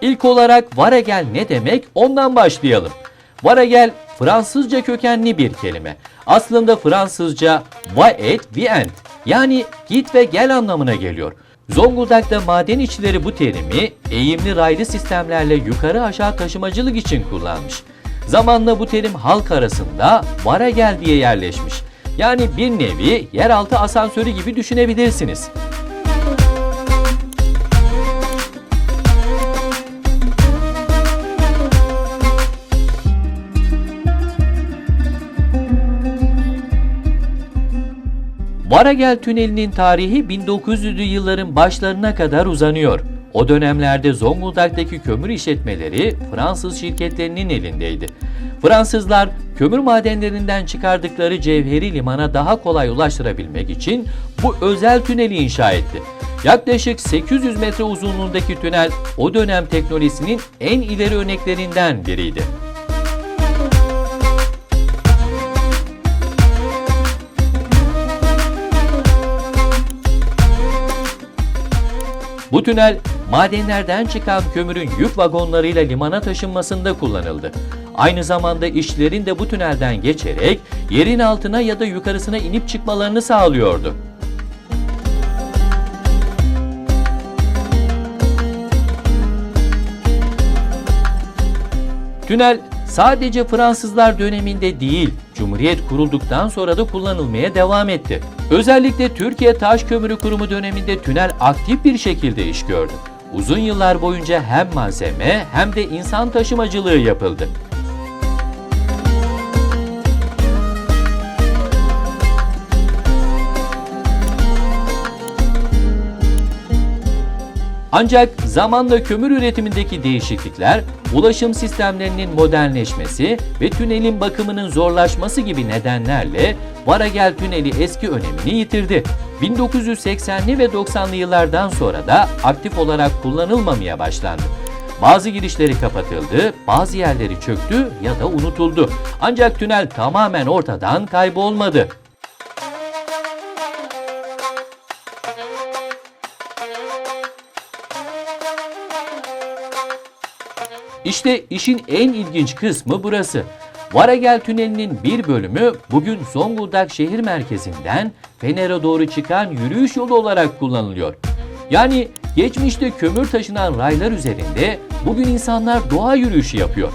İlk olarak Varegel ne demek ondan başlayalım. Varegel Fransızca kökenli bir kelime. Aslında Fransızca va et vient yani git ve gel anlamına geliyor. Zonguldak'ta maden işçileri bu terimi eğimli raylı sistemlerle yukarı aşağı taşımacılık için kullanmış. Zamanla bu terim halk arasında Varegel diye yerleşmiş. Yani bir nevi yeraltı asansörü gibi düşünebilirsiniz. Varagel Tüneli'nin tarihi 1900'lü yılların başlarına kadar uzanıyor. O dönemlerde Zonguldak'taki kömür işletmeleri Fransız şirketlerinin elindeydi. Fransızlar kömür madenlerinden çıkardıkları cevheri limana daha kolay ulaştırabilmek için bu özel tüneli inşa etti. Yaklaşık 800 metre uzunluğundaki tünel o dönem teknolojisinin en ileri örneklerinden biriydi. Bu tünel madenlerden çıkan kömürün yük vagonlarıyla limana taşınmasında kullanıldı. Aynı zamanda işçilerin de bu tünelden geçerek yerin altına ya da yukarısına inip çıkmalarını sağlıyordu. Tünel sadece Fransızlar döneminde değil, Cumhuriyet kurulduktan sonra da kullanılmaya devam etti. Özellikle Türkiye Taş Kömürü Kurumu döneminde tünel aktif bir şekilde iş gördü. Uzun yıllar boyunca hem malzeme hem de insan taşımacılığı yapıldı. Ancak zamanla kömür üretimindeki değişiklikler, ulaşım sistemlerinin modernleşmesi ve tünelin bakımının zorlaşması gibi nedenlerle Varagel Tüneli eski önemini yitirdi. 1980'li ve 90'lı yıllardan sonra da aktif olarak kullanılmamaya başlandı. Bazı girişleri kapatıldı, bazı yerleri çöktü ya da unutuldu. Ancak tünel tamamen ortadan kaybolmadı. İşte işin en ilginç kısmı burası. Varagel Tüneli'nin bir bölümü bugün Zonguldak şehir merkezinden Fener'e doğru çıkan yürüyüş yolu olarak kullanılıyor. Yani geçmişte kömür taşınan raylar üzerinde bugün insanlar doğa yürüyüşü yapıyor.